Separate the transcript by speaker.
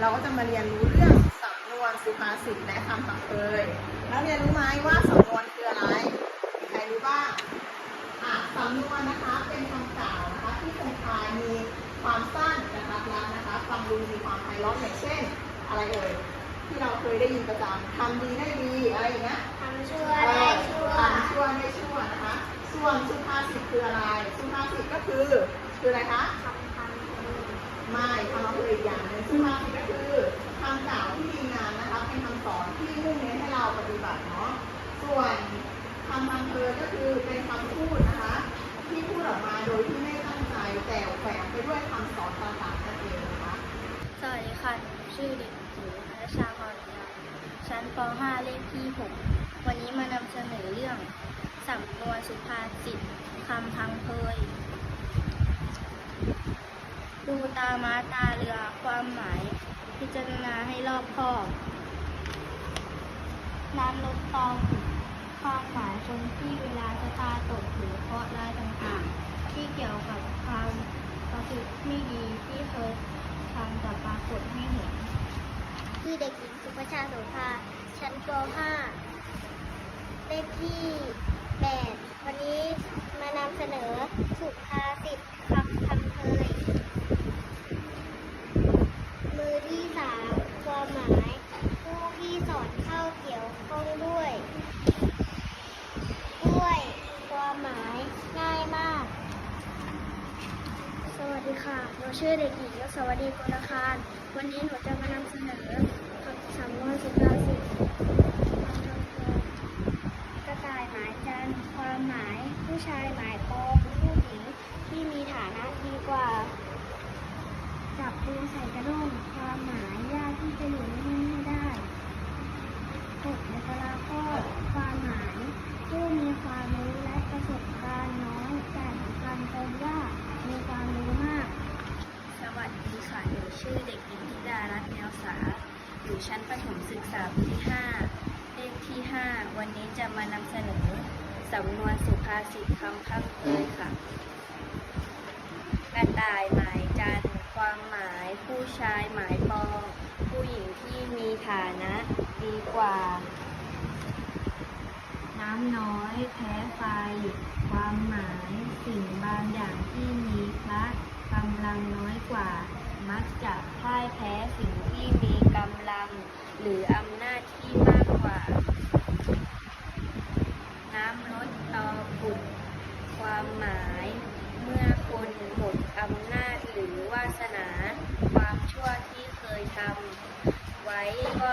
Speaker 1: เราก็จะมาเรียนรู้เรื่องสำนวนสุภาษิตและคำพังเพยแล้วเรียนรู้ไหมว่าสำนวนคืออะไรมีใครรู้บ้างอะสำนวนนะคะเป็นคำกล่าวนะคะที่คงคายมีความสั้นกระทัดรัดนะคะฟังดูมีความไพเราะอย่างเช่น อะไรเอ่ยที่เราเคยได้ยินประจำทำดีได้ดีอะไรอย่างเงี้ย
Speaker 2: ทำชั่วได้ชั่ว
Speaker 1: ทำชั่วได้ชั่วนะคะ ส่วนสุภาษิตคืออะไร สุภาษิตก็คือคืออะไรคะ
Speaker 2: คำคำ
Speaker 1: ไม่คำอำเภออีกอย่างหนึงสุภาษิตก็คือคำกล่าวที่ดีงามนะคะเป็นคำสอนที่มุ่งเน้นให้เราปฏิบัติเนาะส่วนคำพังเพยก็คือเป็นคำพูดนะคะ ที่พูดออกมาโดยที่ไม่ตั้งใจแต่แฝงไปด้วยคำสอนต่างๆนั่นเองนะคะ
Speaker 2: สวัสดีค่ะหนูชื่อเด็กหญิงนัชชาพรยาชั้นป .5 เลขที่ 6 วันนี้มานำเสนอเรื่องสำนวนสุภาษิตคำพังเพย ดูตามาตาเรือ ความหมาย พิจารณาให้รอบคอบ น้ำลดตองความหมายคนที่เวลาชะตาตกหรือเคราะห์ร้ายต่างๆ ที่เกี่ยวกับความประพฤติไม่ดีที่เคยทำแต่ปรากฏให้เห็น
Speaker 3: ที่เด็กหญิงสุภชาโสภาชั้นป .5 เลขที่ 8 วันนี้มานำเสนอสุภาษิตคำพังเพย มือที่สามความหมาย ผู้ที่สอนเข้าเกี่ยวข้องด้วย ด้วยความหมายง่ายมาก
Speaker 2: สวัสดี ค่ะ หนูชื่อเด็กหญิงยศวดีกุลคาร วันนี้หนูจะมานำเสนอคำสำนวนสุภาษิตกระต่ายหมายจันความหมาย ผู้ชายหมายปองผู้หญิงที่มีฐานะดีกว่า จับปูใส่กระด้งความหมายยากที่จะอยู่นิ่งๆให้ได้กฎในกลาข้อความหมาย ผู้มีความรู้และประสบการณ์น้อยแต่สำคัญตรงว่ามีความรู้มาก สวัสดีค่ะ หนู ชื่อเด็กหญิงธิดารัตน์แนวสา อยู่ชั้นประถมศึกษาปีที่ 5 เลขที่ 5 วันนี้จะมานำเสนอสำนวนสุภาษิตคำพังเพยค่ะ กระต่ายหมายจันความหมาย ผู้ชายหมายปองผู้หญิงที่มีฐานะดีกว่า น้ำน้อยแพ้ไฟ ความหมาย สิ่งบางอย่างที่มีพละกำลังน้อยกว่า มักจะพ่ายแพ้สิ่งที่มีกำลัง หรืออำนาจที่มากกว่า น้ำลดตอผุดความหมาย เมื่อคนหมดอำนาจหรือวาสนา ความชั่วที่เคยทำไว้ก็